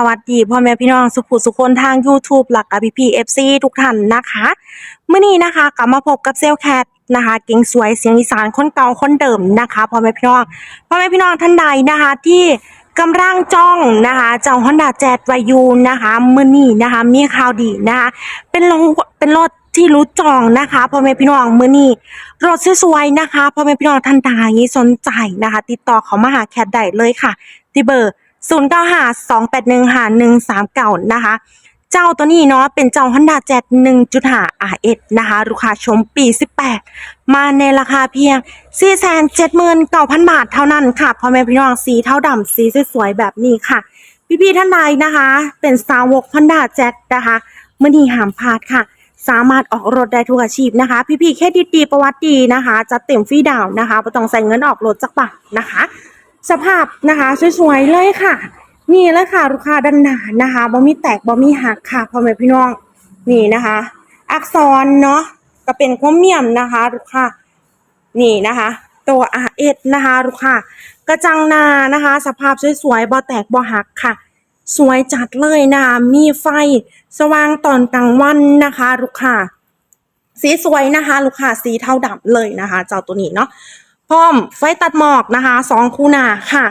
สวัสดีพ่อแม่พี่น้องสุขุสุคนทาง YouTube หลักอพีพีเอฟซีทุกท่านนะคะเมื่อนี้นะคะกลับมาพบกับเซลแคทนะคะเก่งสวยเสียงอีสานคนเก่าคนเดิมนะคะพ่อแม่พี่น้องพ่อแม่พี่น้องท่านใดนะคะที่กำลังจ้องนะคะเจ้า Honda Jazz วายูนะคะเมื่อนี้นะคะมีข่าวดีนะคะเป็นรถเป็นรถที่รู้จองนะคะพ่อแม่พี่น้องเมื่อนี้รถสวยๆนะคะพ่อแม่พี่น้องท่านใดสนใจนะคะ ติดต่อเขามาหาแคทได้เลยค่ะที่เบอร์ 0 9 5 2 8 1 5 1 3 9นะคะ เจ้าตัวนี้เนาะเป็นเจ้า Honda Jazz 1.5 RS นะคะ ลูกค้าชมปี 18 มาในราคาเพียง 479,000 บาทเท่านั้นค่ะพ่อแม่พี่น้องสีเท่าดำสีสวยๆแบบนี้ค่ะ พี่ๆท่านใดนะคะ เป็นสาวก Honda Jazz นะคะมื่อนี้ห้ามพลาดค่ะ สามารถออกรถได้ทุกอาชีพนะคะ พี่ๆแค่ดีดีประวัติดีนะคะ จะเต็มฟรีดาวน์นะคะไม่ต้องใส่เงินออกรถจักบาทนะคะ สภาพนะคะสวยๆเลยค่ะ นี่เลยค่ะลูกค้าดันหนานะคะบ่มีแตกบ่มีหักค่ะพ่อแม่พี่น้องนี่นะคะ อักษรเนาะก็เป็นโครเมียมนะคะลูกค้านี่นะคะ ตัว RS นะคะลูกค้ากระจังหนานะคะ สภาพสวยๆบ่แตกบ่หักค่ะ สวยจัดเลยนะคะมีไฟสว่างตอนกลางวันนะคะลูกค้าสีสวยนะคะ ลูกค้าสีเทาดำเลยนะคะ เจ้าตัวนี้เนาะ พร้อมไฟตัดหมอกนะคะสองคูหนาค่ะ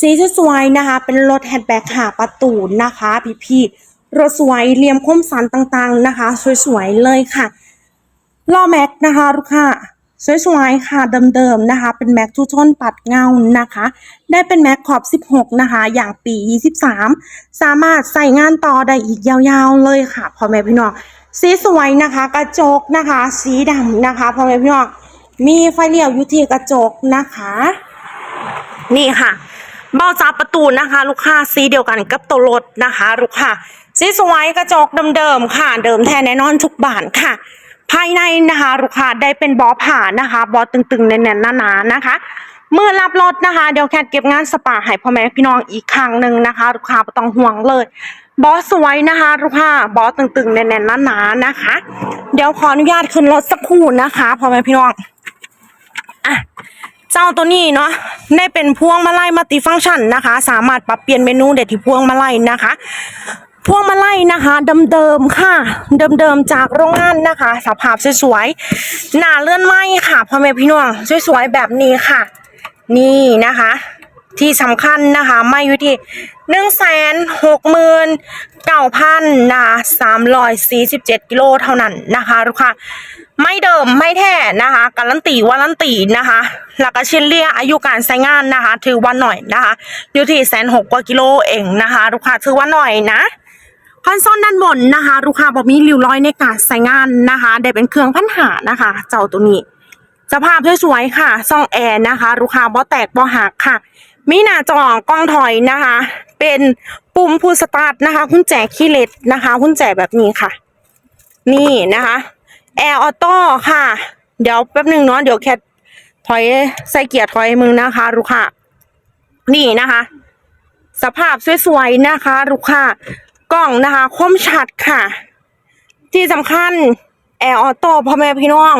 สีสวยๆนะคะ เป็นรถแฮชแบ็กหาประตูนะคะ พี่พี่ๆรถสวยเหลี่ยมคมสันต่างๆนะคะ สวยๆเลยค่ะล้อแม็กนะคะลูกค้าสวยๆค่ะเดิมๆนะคะ เป็นแม็กทุชนปัดเงานะคะ ได้เป็นแม็กขอบ 16 นะคะ อย่างปี 23 สามารถใส่งานต่อได้อีกยาวๆเลยค่ะพ่อแม่พี่น้องสีสวยนะคะ กระจกนะคะ สีดำนะคะพ่อแม่พี่น้อง มีไฟเลี้ยวอยู่ที่กระจกนะคะ นี่ค่ะ เบ้าจับประตูนะคะ ลูกค้าสีเดียวกันกับตัวรถนะคะ ลูกค้าสีสวยกระจกเดิมๆค่ะ เดิมแท้แน่นอนทุกบานค่ะ ภายในนะคะ ลูกค้าได้เป็นบอผ่านะคะ บอตึงๆแน่นๆหนาๆนะคะเมื่อรับรถนะคะ เดี๋ยวแคทเก็บงานสปาให้พ่อแม่พี่น้องอีกครั้งหนึ่งนะคะ ลูกค้าไม่ต้องห่วงเลย บอสสวยนะคะ ลูกค้าบอสตึงๆแน่นๆหนาๆนะคะ เดี๋ยวขออนุญาตขึ้นรถสักครู่นะคะพ่อแม่พี่น้อง อะเจ้าตัวนี้เนาะได้เป็นพวงมาลัยมัลติฟังก์ชันนะคะ สามารถปรับเปลี่ยนเมนูได้ที่พวงมาลัยนะคะพวงมาลัยนะคะเดิมๆค่ะ เดิมๆจากโรงงานนะคะสภาพสวยๆหน้าเลื่อนไหมค่ะพ่อแม่พี่น้องสวยๆแบบนี้ค่ะ นี่นะคะ ที่สำคัญนะคะไม่อยู่ที่หนึ่งแสนหกหมื่นเก้าพันนะสามร้อยสี่สิบเจ็ดกิโลเท่านั้นนะคะลูกค้า ไม่เดิมไม่แท้นะคะ การันตีวารันตีนะคะหลักเฉลี่ยอายุการใช้งานนะคะ ถือว่าหน่อยนะคะอยู่ที่แสนหกกว่ากิโลเองนะคะลูกค้าถือว่าหน่อยนะคอนโซลด้านบนนะคะลูกค้าบอกมีริ้วรอยในการใช้งานนะคะได้เป็นเครื่องพันหานะคะ เจ้าตัวนี้ สภาพสวยๆค่ะซองแอร์นะคะลูกค้าบ่แตกบ่หักค่ะ มีหน้าจอกล้องถอยนะคะ เป็นปุ่มพูสตาร์ทนะคะคุณแจขี้เล็กนะคะคุณแจแบบนี้ค่ะ นี่นะคะ แอร์ออโต้ค่ะ เดี๋ยวแป๊บหนึ่งเนาะเดี๋ยวแคทถอยใส่เกียร์ถอยมึงนะคะลูกค้านี่นะคะ สภาพสวยๆนะคะลูกค้ากล้องนะคะคมชัดค่ะ ที่สำคัญแอร์ออโต้พ่อแม่พี่น้อง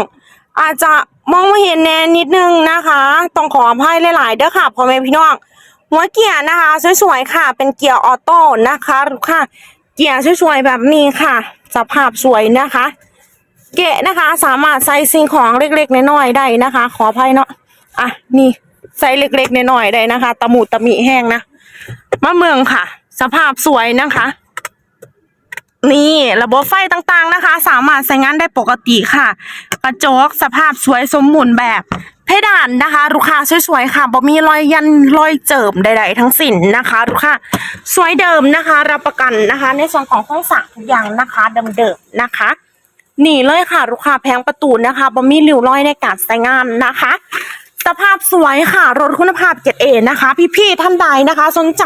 อาจจะมองไม่เห็นแน่นิดนึงนะคะต้องขออภัยหลายๆเด้อค่ะพ่อแม่พี่น้องหัวเกียร์นะคะสวยๆค่ะ เป็นเกียร์ออโต้นะคะลูกค่ะเกียร์สวยๆแบบนี้ค่ะ สภาพสวยนะคะ เกะนะคะ สามารถใส่สิ่งของเล็กๆน้อยๆได้นะคะ ขออภัยเนาะอะนี่ใส่เล็กๆน้อยๆได้นะคะตะหมูตะมีแห้งนะมะเมืองค่ะ สภาพสวยนะคะ นี่ระบบไฟต่างๆนะคะ สามารถใช้งานได้ปกติค่ะ กระจกสภาพสวยสมบูรณ์แบบเพดานนะคะ ลูกค้าสวยๆค่ะบ่มีรอยยันรอยเจิมใด ๆ ทั้งสิ้นนะคะลูกค้าสวยเดิมนะคะ รับประกันนะคะ ในส่วนของข้องสั่งทุกอย่างนะคะเดิมๆนะคะ หนีเลยค่ะ ลูกค้าแพงประตูนะคะบ่มีริ้วรอยในการใช้งานนะคะ สภาพสวยค่ะ รถคุณภาพเกรดเอนะคะ พี่ๆท่านใดนะคะ สนใจ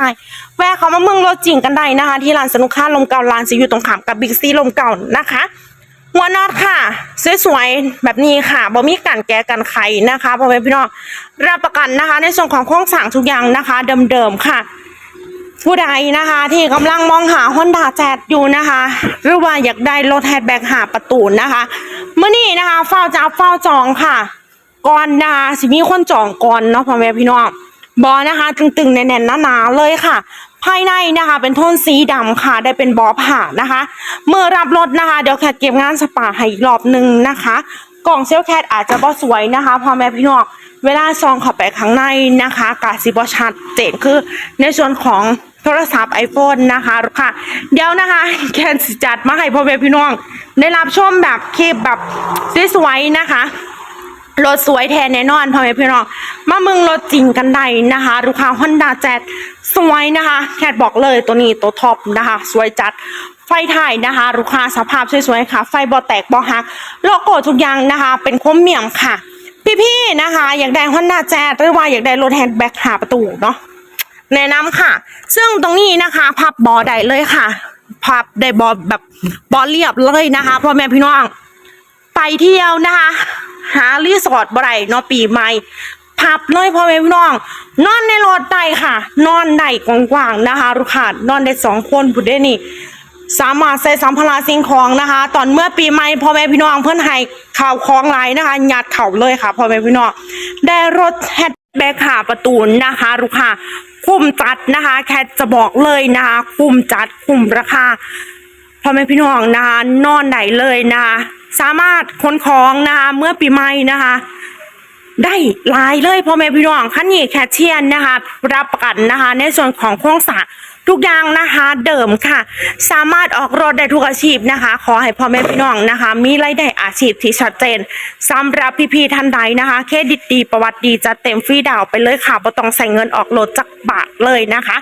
แวะเขามาเมืองรถจริงกันได้นะคะ ที่ร้านสนุกค่าลมเก่าร้านจะอยู่ตรงขามกับบิ๊กซีลมเก่านะคะหัวนอตค่ะ สวยๆแบบนี้ค่ะบ่มีการแก้กันไขนะคะพ่อแม่พี่น้องรับประกันนะคะ ในส่วนของโครงสร้างทุกอย่างนะคะ เดิมๆค่ะ ผู้ใดนะคะที่กำลังมองหา Honda Jazz อยู่นะคะ หรือว่าอยากได้รถแฮชแบ็กหาประตูนะคะเมื่อนี้นะคะเฝ้าจับเฝ้าจองค่ะ ก่อนนะคะสิมีคนจองก่อนเนาะพ่อแม่พี่น้องบอนะคะ ตึงๆแน่นๆหนาๆเลยค่ะ ภายในนะคะ เป็นโทนสีดำค่ะ ได้เป็นบอผ่านะคะ เมื่อรับรถนะคะ เดี๋ยวแคทเก็บงานสปาให้อีกรอบหนึ่งนะคะ กล่องเซลลแคทอาจจะบ่สวยนะคะพ่อแม่พี่น้อง เวลาซองเข้าไปข้างในนะคะกาสิบชัดเจนคือในส่วนของโทรศัพท์ iPhone นะคะค่ะ เดี๋ยวนะคะ แคทสิจัดมาให้พ่อแม่พี่น้อง ได้รับชมแบบคลิปแบบสวยๆนะคะรถสวยแทนแน่นอนพ่อแม่พี่น้อง มาเมืองรถจริงกันได้นะคะลูกค้าฮอนด้าแจ๊สวยนะคะแคทบอกเลยตัวนี้ตัวท็อปนะคะ สวยจัดไฟถ่ายนะคะลูกค้าสภาพสวยๆค่ะ ไฟบอแตกบอหัก โลโก้ทุกอย่างนะคะ เป็นคมเหมี่ยมค่ะ พี่ๆนะคะ อยากได้ฮอนด้าแจ๊หรือว่าอยากได้รถแฮนด์แบ็กหาประตูเนาะแนะนำค่ะ ซึ่งตรงนี้นะคะพับบอได้เลยค่ะพับได้บอแบบบอเรียบเลยนะคะพ่อแม่พี่น้อง ไปเที่ยวนะคะ หารีสอร์ทบ่ได้เนาะปีใหม่พับเลยพ่อแม่พี่น้อง นอนในรถได้ค่ะ นอนได้กว้างๆนะคะลูกค้านอนได้สองคนผู้ได้นี่ สามารถใส่สัมภาระสิ่งของนะคะ ตอนเมื่อปีใหม่พ่อแม่พี่น้องเพื่อนให้ข่าวของหลายนะคะหยัดเข่าเลยค่ะพ่อแม่พี่น้องได้รถแฮชแบ็คค่ะประตูนะคะลูกค้าคุ้มจัดนะคะ แค่จะบอกเลยนะคะคุ้มจัดคุ้มราคาพ่อแม่พี่น้องนะคะนอนไหนเลยนะคะสามารถขนของนะคะเมื่อปีใหม่นะคะได้ลายเลยพ่อแม่พี่น้องคันนี้แคชเชียนนะคะ รับประกันนะคะ ในส่วนของโครงสร้าง ทุกอย่างนะคะเดิมค่ะ สามารถออกรถได้ทุกอาชีพนะคะ ขอให้พ่อแม่พี่น้องนะคะ มีรายได้อาชีพที่ชัดเจนสำหรับพี่ๆท่านใดนะคะเครดิตดีประวัติดีจะเต็มฟรีดาวน์ไปเลยค่ะบ่ต้องใส่เงินออกรถจักบาทเลยนะคะ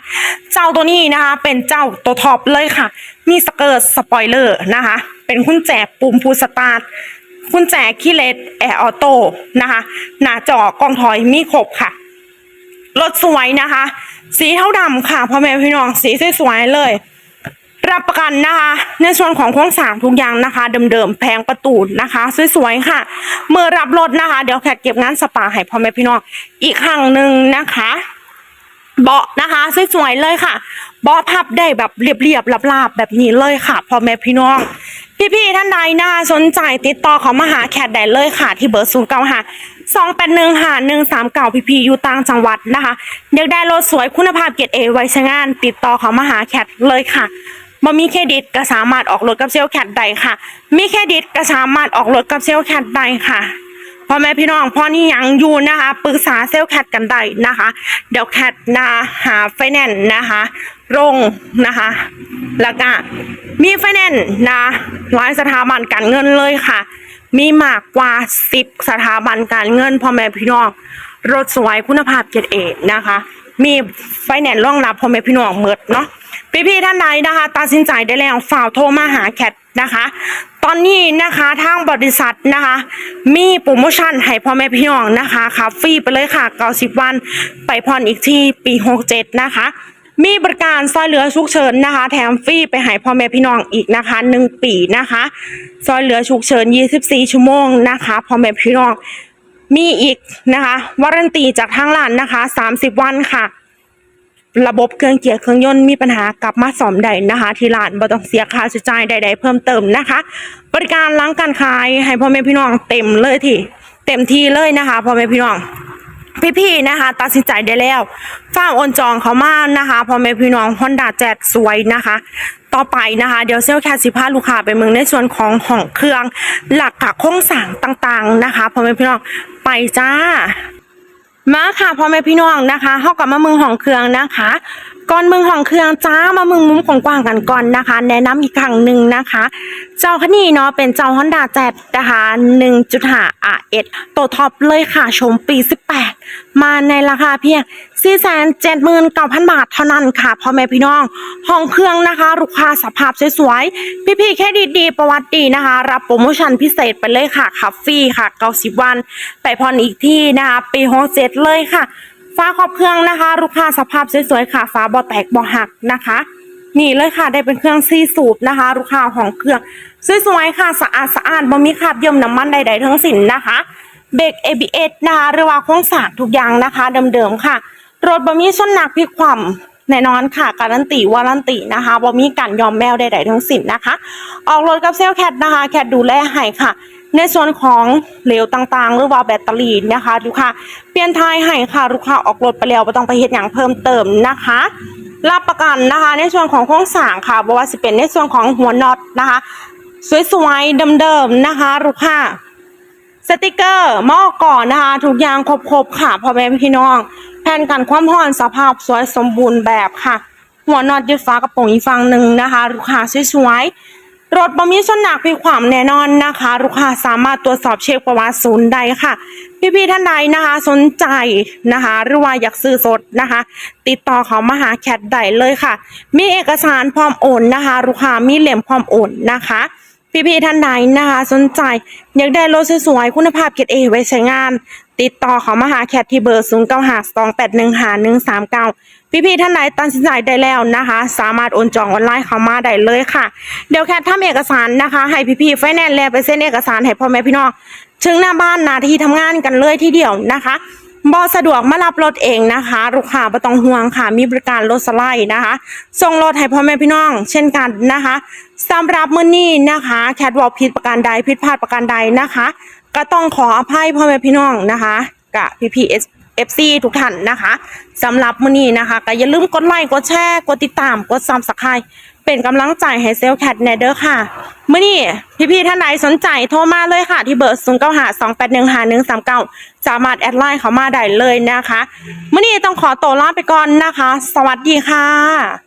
เจ้าตัวนี้นะคะเป็นเจ้าตัวท็อปเลยค่ะ มีสเกิร์ตสปอยเลอร์นะคะ เป็นคุณแจปุ่มพูสตาร์ทคุณแจคีเลสแอร์ออโต้นะคะ หน้าจอกล้องถอยมีครบค่ะ รถสวยนะคะ สีเทาดำค่ะพ่อแม่พี่น้องสีสวยๆเลย รับประกันนะคะ ในส่วนของโครงสร้างทุกอย่างนะคะเดิมๆแพงประตูนะคะ สวยๆค่ะ เมื่อรับรถนะคะ เดี๋ยวแขกเก็บงานสปาให้พ่อแม่พี่น้องอีกครั้งหนึ่งนะคะเบาะนะคะสวยๆเลยค่ะเบาะพับได้แบบเรียบๆลาบๆแบบนี้เลยค่ะพ่อแม่พี่น้อง พี่ๆท่านใดนะคะสนใจติดต่อเขามาหาแคทได้เลยค่ะ ที่เบอร์ศูนย์เก้าห้า สองแปดหนึ่งหาหนึ่งสามเก้าพีพีอยู่ต่างจังหวัดนะคะอยากได้รถสวยคุณภาพเกียรติเอไว้ใช้งาน ติดต่อเขามาหาแคทเลยค่ะบ่มีเครดิตก็สามารถออกรถกับเซลแคทได้ค่ะ มีเครดิตก็สามารถออกรถกับเซลแคทได้ค่ะพ่อแม่พี่น้องพ่อนี่ยังอยู่นะคะปรึกษาเซลแคทกันได้นะคะ เดี๋ยวแคทนะหาไฟแนนซ์นะคะลงนะคะแล้วก็มีไฟแนนซ์นะหลายสถาบันการเงินเลยค่ะ มีมากกว่าสิบสถาบันการเงินพ่อแม่พี่น้อง รถสวยคุณภาพเกรดเอนะคะ มีไฟแนนซ์รองรับพ่อแม่พี่น้องเมิดเนาะพี่ๆท่านใดนะคะตัดสินใจได้แล้วฝ่ากโทรมาหาแคทนะคะ ตอนนี้นะคะทางบริษัทนะคะ มีโปรโมชั่นให้พ่อแม่พี่น้องนะคะคับฟรีไปเลยค่ะ 90 วัน ไปผ่อนอีกที่ปี 67 นะคะ มีบริการซอยเหลือฉุกเฉินนะคะ แถมฟรีไปให้พ่อแม่พี่น้องอีกนะคะ1ปีนะคะซอยเหลือฉุกเฉิน 24 ชั่วโมงนะคะพ่อแม่พี่น้องมีอีกนะคะวารันตีจากทางร้านนะคะ 30 วันค่ะ ระบบเครื่องเกียร์เครื่องยนต์มีปัญหากลับมาซ่อมได้นะคะ ที่ร้านบ่ต้องเสียค่าใช้จ่ายใด ๆ เพิ่มเติมนะคะ บริการล้างการขายให้พ่อแม่พี่น้องเต็มเลยที่เต็มที่เลยนะคะพ่อแม่พี่น้อง พี่ๆนะคะ ตัดสินใจได้แล้วฝ้ากโอนจองเขามานะคะพ่อแม่พี่น้องฮอนด้าแจ๊สวยนะคะ ต่อไปนะคะ เดี๋ยวเซลลแคสสิพาลูกค้าไปเมืองในส่วนของห้องเครื่อง หลักกะโครงสร้างต่างๆนะคะพ่อแม่พี่น้องไปจ้ามาค่ะพ่อแม่พี่น้องนะคะเฮากลับมาเมืองห้องเครื่องนะคะ ก่อนเมืองห้องเครื่องจ้ามาเมืองมุมกว้างกันก่อนนะคะ แนะนำอีกครั้งหนึ่งนะคะ เจ้าคันนี้เนาะเป็นเจ้า Honda Jazz นะคะ1.5 RS ตัวท็อปเลยค่ะชมปี 18 มาในราคาเพียง 479,000 บาทเท่านั้นค่ะพ่อแม่พี่น้อง ห้องเครื่องนะคะลูกค้าสภาพสวยๆ พี่ๆแค่ดีๆ ประวัติดีนะคะ รับโปรโมชั่นพิเศษไปเลยค่ะคับฟฟี่ค่ะ 90 วัน ไปผ่อนอีกที่นะคะปี67เลยค่ะ ฟ้าครอบเครื่องนะคะ ลูกค้าสภาพสวยๆค่ะฟ้าบ่อแตกบ่อหักนะคะนี่เลยค่ะได้เป็นเครื่องซีสูบนะคะ ลูกค้าของเครื่องสวยๆค่ะสะอาดสะอาดบ่มีคราบเยิมน้ำมันใดๆทั้งสิ้นนะคะเบรก ABS นะคะหรือว่าโครงสร้างทุกอย่างนะคะเดิมๆค่ะรถบ่มีส้นหนักพลิกคว่ำแน่นอนค่ะ การันตีวารันตีนะคะบ่มีการยอมแมวใดๆทั้งสิ้นนะคะ ออกรถกับเซลลแคทนะคะ แคทดูแลให้ค่ะ ในส่วนของเหลวต่างๆ หรือว่าแบตเตอรี่นะคะลูกค้าเปลี่ยนทายให้ค่ะลูกค้าออกรถไปแล้วไม่ต้องไปเฮ็ดอย่างเพิ่มเติมนะคะรับประกันนะคะ ในส่วนของโครงสร้างค่ะบอกว่าสิเป็นในส่วนของหัวน็อตนะคะ สวยๆเดิมๆนะคะลูกค้าสติกเกอร์หม้อก่อนนะคะทุกอย่างครบๆค่ะพ่อแม่พี่น้อง แผ่นกันความร้อนสภาพสวยสมบูรณ์แบบค่ะ หัวน็อตยึดฟ้ากระโปรงอีกฝั่งหนึ่งนะคะลูกค้าสวยๆ รถบะมีชนหนักมีความแน่นอนนะคะ ลูกค้าสามารถตรวจสอบเช็คประวัติศูนย์ใดค่ะ พี่ๆท่านใดนะคะ สนใจนะคะ หรือว่าอยากซื้อสดนะคะ ติดต่อเขามาหาแคทได้เลยค่ะ มีเอกสารพร้อมโอนนะคะ ลูกค้ามีเหลี่ยมพร้อมโอนนะคะพี่ๆท่านใดนะคะ สนใจอยากได้รถสวยๆคุณภาพเกรดเอไว้ใช้งาน ติดต่อเขามาหาแคทที่เบอร์ 0 9 5 2 8 1 5 1 3 9 พี่ๆท่านใดตัดสินใจได้แล้วนะคะ สามารถโอนจองออนไลน์เข้ามาได้เลยค่ะ เดี๋ยวแคททำเอกสารนะคะ ให้พี่ๆไฟแนนซ์แล้วไปเซ็นเอกสารให้พ่อแม่พี่น้องถึงหน้าบ้านนาที่ทำงานกันเลยทีเดียวนะคะบอสะดวกมารับรถเองนะคะ ลูกค้าไม่ต้องห่วงค่ะ มีบริการรถสไลด์นะคะ ส่งรถให้พ่อแม่พี่น้อง เช่นกันนะคะสำหรับมื้อนี้นะคะ แคทบอกผิดประการใดผิดพลาดประการใดนะคะ ก็ต้องขออภัยพ่อแม่พี่น้องนะคะ กับพี่พีเอส เอฟซีทุกท่านนะคะสำหรับมื้อนี้นะคะก็อย่าลืมกดไลค์กดแชร์กดติดตามกดซับสไครต์เป็นกำลังใจให้เซลแคทแนเดอร์ค่ะมื้อนี้พี่ๆท่านใดสนใจโทรมาเลยค่ะ ที่เบอร์0 9 5 2 8 1 5 1 3 9 สามารถแอดไลน์เขามาได้เลยนะคะมื้อนี้ต้องขอตัวลาไปก่อนนะคะ สวัสดีค่ะ